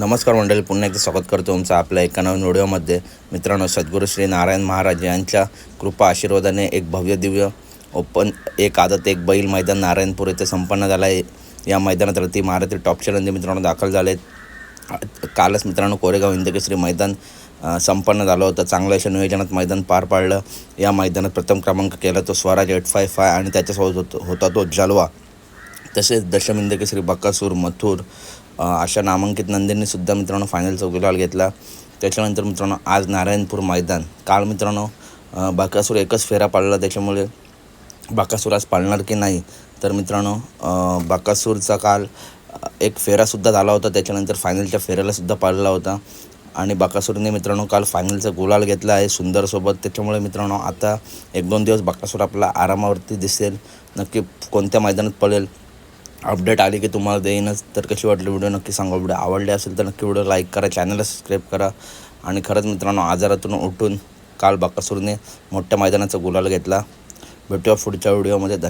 नमस्कार मंडळी पुन्हा एकदा स्वागत करतो तुमचं आपल्या एका नवीन व्हिडिओमध्ये. मित्रांनो सद्गुरू श्री नारायण महाराज यांच्या कृपा आशीर्वादाने एक भव्य दिव्य ओपन एक आदत एक बैल मैदान नारायणपूर येथे संपन्न झालं आहे. या मैदानात रती महाराष्ट्र टॉपचे रंदी मित्रांनो दाखल झाले आहेत. कालच मित्रांनो कोरेगाव इंदकेश्री मैदान संपन्न झालं होतं. चांगल्या अशा नियोजनात मैदान पार पाडलं. या मैदानात प्रथम क्रमांक केला तो स्वराज एट फाय फाय आणि त्याच्यासोबत होत- होता तो जलवा. तसेच दशमिंद केसरी बकासूर मथुर अशा नामांकित नंदींनीसुद्धा मित्रांनो फायनलचा गुलाल घेतला. त्याच्यानंतर मित्रांनो आज नारायणपूर मैदान. काल मित्रांनो बाकासूर एकच फेरा पाळला त्याच्यामुळे बाकासूर आज पाळणार की नाही? तर मित्रांनो बाकासूरचा काल एक फेरासुद्धा झाला होता. त्याच्यानंतर फायनलच्या फेऱ्यालासुद्धा पाळला होता. आणि बाकासूरने मित्रांनो काल फायनलचा गुलाल घेतला आहे सुंदरसोबत त्याच्यामुळे मित्रांनो आता एक दोन दिवस बाकासूर आपला आरामावरती दिसेल. नक्की कोणत्या मैदानात पडेल अपडेट आली की तुम्हाला देईनच. तर कशी वाटली व्हिडिओ नक्की सांगा. व्हिडिओ आवडली असेल तर नक्की व्हिडिओ लाईक करा चॅनलला सबस्क्राईब करा. आणि खरंच मित्रांनो आजारातून उठून काल बकासूरने मोठ्या मैदानाचा गुलाल घेतला. भेटूया पुढच्या व्हिडिओमध्ये धन्यवाद.